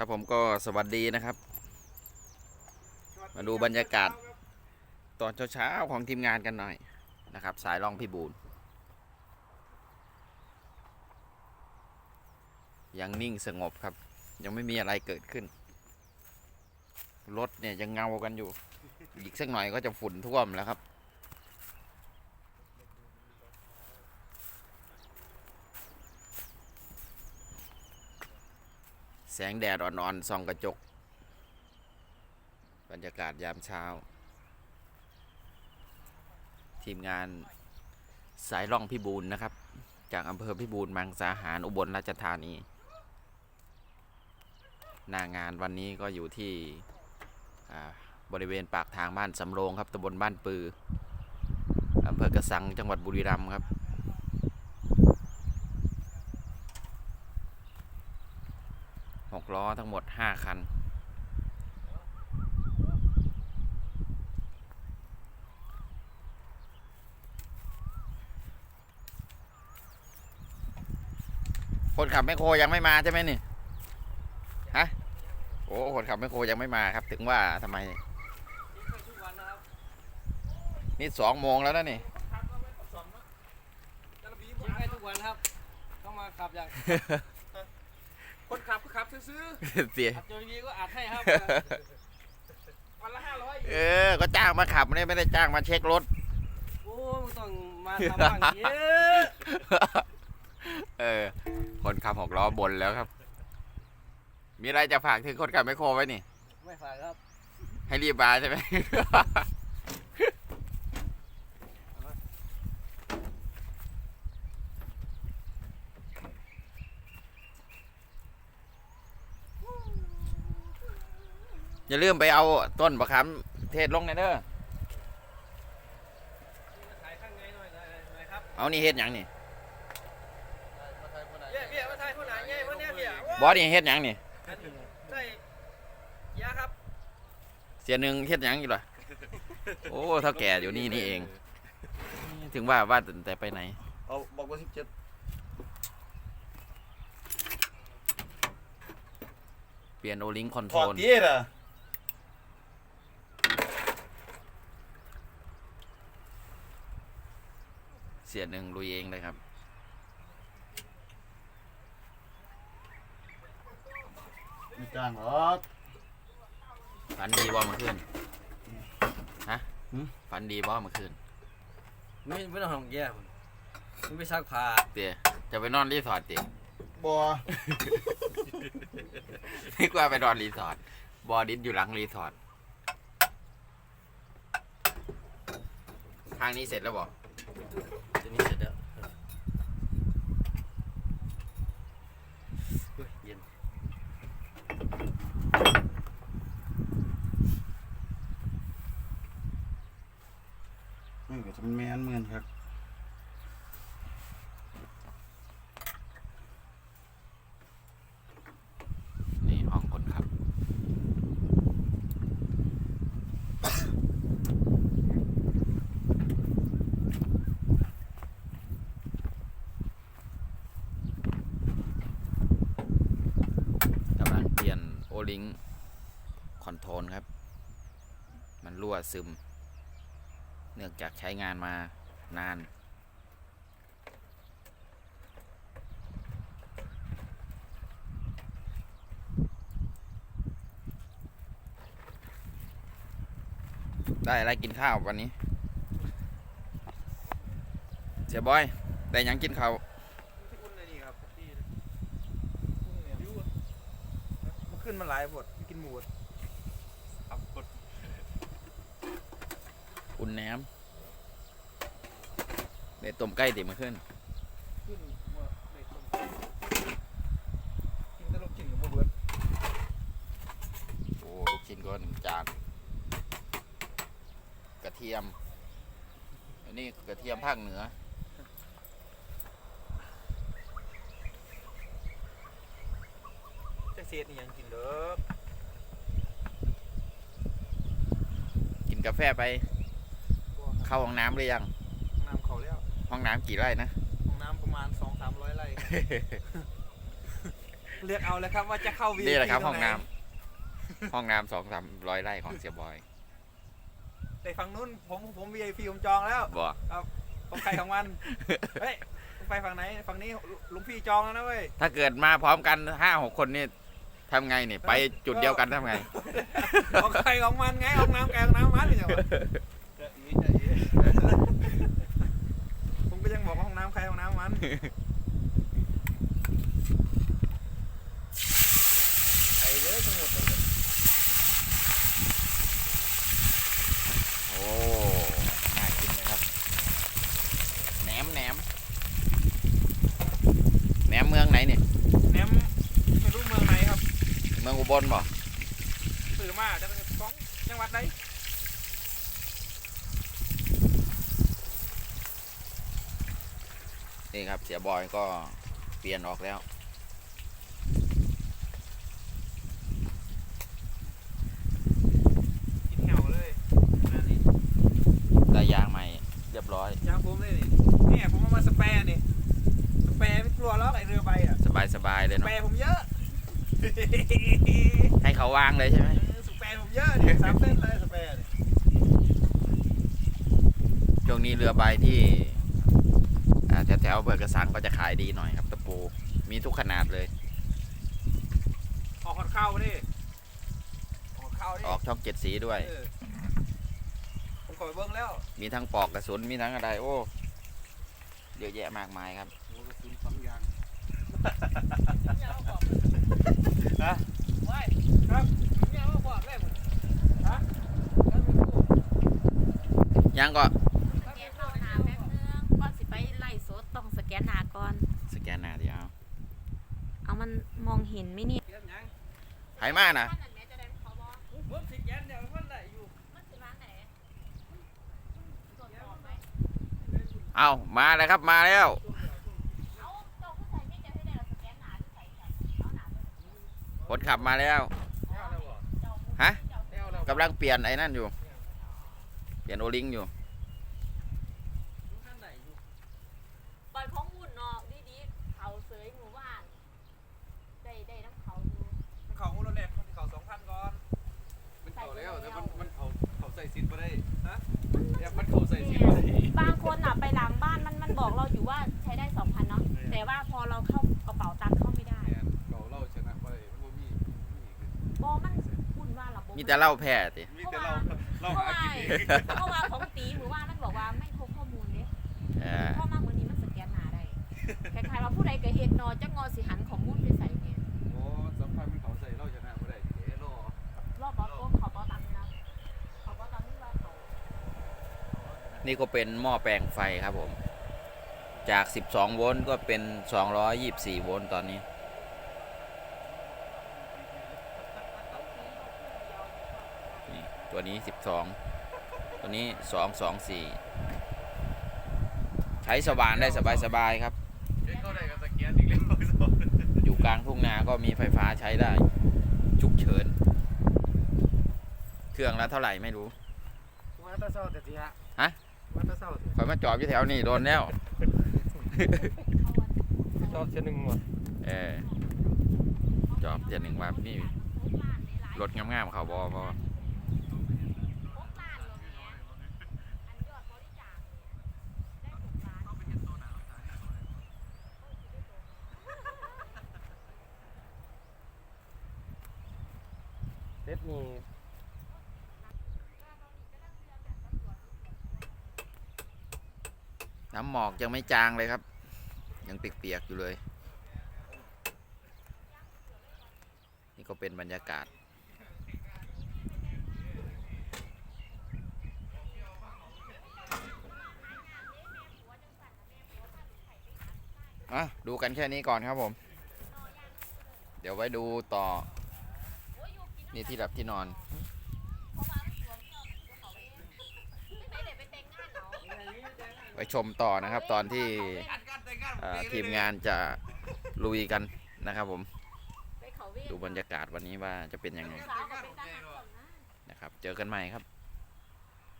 ครับผมก็สวัสดีนะครับ มาดูบรรยากาศ ตอนเช้าๆของทีมงานกันหน่อยนะครับ สายล่องพี่บูนยังนิ่งสงบครับ ยังไม่มีอะไรเกิดขึ้น รถเนี่ยยังเงากันอยู่ อีกสักหน่อยก็จะฝุ่นท่วมแล้วครับ แสงแดดอ่อนๆส่องกระจก บรรยากาศยามเช้า ทีมงานสายล่องพิบูลนะครับ จากอำเภอพิบูลมังสาหารอุบลราชธานี หน้างานวันนี้ก็อยู่ที่บริเวณปากทางบ้านสำโรงครับตำบลบ้านปืออำเภอกระสังจังหวัดบุรีรัมย์ครับ หก ล้อทั้งหมดห้าคัน คนขับแมคโครยังไม่มาใช่ไหมนี่ ฮะ โอ้ คนขับแมคโครยังไม่มาครับ ถึงว่าทำไมทุกวันนะครับนี่สองโมงแล้วนะนี่ยิงให้ทุกวันครับ ต้องมาขับอย่าง คนขับก็ขับซื้อเสียอัดจนดีก็อัดให้ครับๆวันละห้าร้อยเออ ก็จ้างมาขับเนี่ยไม่ได้จ้างมาเช็ครถ โอ้มึงต้องมาทำบ้างเยอะเออ คนขับหกล้อบนแล้วครับ มีอะไรจะฝากถึงคนขับแมคโครไว้นี่ ไม่ฝากครับ ให้รีบมาใช่ไหม อย่าลืมไปเอาต้นประคำเทศลงในเด้อถ่ายข้างในหน่อยหน่อยหน่อยครับเอานี่เฮ็ดหยังนี่เบี้ยเบี้ยมาถ่ายคนไหนไงวันเนี้ยเบี้ยบอสนี่เฮ็ดหยังนี่ได้ยาครับเสียหนึ่งเฮ็ดหยังอยู่ล่ะโอ้เท่าแก่อยู่นี่นี่เอง ถึงว่าว่าแต่ไปไหนเอาบอกว่าสิบเจ็ดเปลี่ยนโอลิงคอนโทถอดรลเตี้ยอ่ เสียหนึ่งลุยเองเลยครับ มีกลางหรอกฝันดีบ่เมื่อคืนฮะหืมฝันดีบ่เมื่อคืนไม่ไม่ต้องทำแย่ผมมึงไปซักผ้าเตี๋ยจะไปนอนรีสอร์ทเตี๋ยบัวนึกว่าไปนอนรีสอร์ทบอดิสอยู่หลังรีสอร์ททางนี้เสร็จแล้วบ่ จะนี่เสร็จแล้วเฮ้ยเย็นนี่ก็จะเป็นแมนเหมือนครับ นี่ห้องคนขับ กำลังเป โอลิงคอนโทรลครับ มันรั่วซึม เนื่องจากใช้งานมานาน ได้อะไรกินข้าววันนี้ เสียบอยได้ยังกินข้าว ที่อุ่นเลยนี่ครับที่ยูมันขึ้นมา หลายบทกินหมูดครับบดอุ่นแหนมได้ต้มไก่ติมาขึ้นขึ้นมาในต้มกินแต่ลูกชิ้นกับมาเบิดโอ้ลูกชิ้นก็หนึ่งจานกระเทียมอันนี้กระเทียมภาคเหนือ จะเสียนี่ยังกินเด้อกินกาแฟไป เข้าห้องน้ำหรือยัง น้ำเขาแล้ว ห้องน้ำกี่ไร่นะ ห้องน้ำประมาณสองสามร้อยไร่เลือกเอาเลยครับว่าจะเข้า VIP นี่แหละครับห้องน้ำห้องน้ำสองสามร้อยไร่ของเสียบอยแต่ฝั่งนู้นผมผม VIP ผมจองแล้วบอกของใครของมัน เฮ้ยไปฝั่งไหน ฝั่งนี้ลุงพี่จองแล้วนะเว้ย ถ้าเกิดมาพร้อมกันห้าหกคนนี่ ทำไงนี่ไปจุดเดียวกันทำไง ของใครของมันไงห้องน้ำแกห้องน้ำมันนี่จังหวะผมก็ยังบอกว่าห้องน้ำใครห้องน้ำมันไปเลยทั้งหมดเลย โอ้ น่ากินเลยครับ แหนมแหนมแหนมเมืองไหนเนี่ย แหนมไม่รู้เมืองไหนครับ เมืองอุ บลบ่สื่อมาจะเป็นของจังหวัดใดนี่ครับเสียบอยก็เปลี่ยนออกแล้ว กินแหวเลยอันนี้ได้ยางใหม่เรียบร้อย ยางผมเลยนี่เนี่ยผมเอามาสแปรนี่สแปรไม่กลัวหรอกไอเรือใบอะสบายสบายๆเลยสเนาะ แปรผมเยอะ ให้เขาวางเลยใช่ไหมสแปรผมเยอะเนี่ยสามเส้นเลยสแปรเนี่ยช่วงนี้เรือใบที่อ่าแถวๆอำเบิดกระสังก็จะขายดีหน่อยครับตะปูมีทุกขนาดเลย ออกขอดเข้าดิออกเข้าดิออกช่องเจ็ดสีด้วยเออผมขอไปเบิ้งแล้ว มีทั้งปอกกระสุนมีทั้งอะไรโอ้เยอะแยะมากมายครับ ไม่ครับเนี่ยมาบอกเลยผมฮะยังก็สแกนเข้าหนาแป๊บนึงก่อนสิไปไล่สดต้องสแกนหนาก่อน สแกนหน้าเดียวเอามันมองเห็นไหมเนี่ยเก็บหยังไผมานะท่านนั้นแม่จะได้เขาบอกผมสิแกนเดี๋ยวมันได้อยู่มันสิมาไหนตรวจสอบไหมเอามาแล้วครับมาแล้ว คนขับมาแล้วแล้วแล้วบ่เจ้าผู้ฮะเจ้าแล้วแล้วกำลังเปลี่ยนไอ้นั่นอยู่ เปลี่ยนโอลิงอยู่ท่านไหนอยู่ปล่อยของวุ่นเนาะดีๆเขาเสยหมู่บ้านได้ได้น้ำเขาอยู่มันเขามูลเน็ตมันเขาสองพันก่อน มันเขาแล้วแต่มันมันเขาเขาใส่ซิดมาได้ ฮะเนี่ยมันเขาใส่ซิดมาได้บางคนอะไปหลังบ้านมันมันบอกเราอยู่ว่าใช้ได้สองพันเนาะ แต่ว่าพอเราเข้ากระเป๋า แต่เหล่าแพ้ติมีแต่เราเราเพราะหาว่ากินเองเพราะว่าของตีหรือว่ามันบอกว่าไม่พบข้อมูลเนี่ยเออข้อมาเหมือนนี้มันสแกนหนาได้คล้ายๆว่าผู้ใดเกิดเหตุนอจะงอสิหันของมูลไปใส่เนี่ยโอ้สัมพันธ์มันเขาใส่เราชนะมาได้เอ๋รอรอบบอสโก้เขาบอตังค์นะเขาบอตังค์นี่ว่าเขานี่ก็เป็นหม้อแปลงไฟครับผม จาก 12 โวลต์ก็เป็น 224 โวลต์ตอนนี้ นี่ ตัวนี้ 12 ตัวนี้ 224 ใช้สว่านได้สบายๆครับเฮ้ยเข้าได้กับสแกนอีกแล้วอยู่กลางทุ่งนาก็มีไฟฟ้าใช้ได้ ฉุกเฉิน เครื่องละเท่าไหร่ไม่รู้มาตะเศร้าแต่ทีฮะฮะมาตะเศร้าคอยมาจอดอยู่แถวนี้โดนแล้วชอบเช่นหนึ่งหมดเออจอบเดือนหนึ่งว่านี่รถงามๆเขาบอพอ นี่น้ำหมอกยังไม่จางเลยครับ ยังเปียกๆอยู่เลย นี่ก็เป็นบรรยากาศ อะ ดูกันแค่นี้ก่อนครับผม เดี๋ยวไว้ดูต่อี่ที่หลับที่นอน ไปชมต่อนะครับ ตอนที่ทีมงานจะลุยกันนะครับผม ดูบรรยากาศวันนี้ว่าจะเป็นยังไงนะครับ เจอกันใหม่ครับ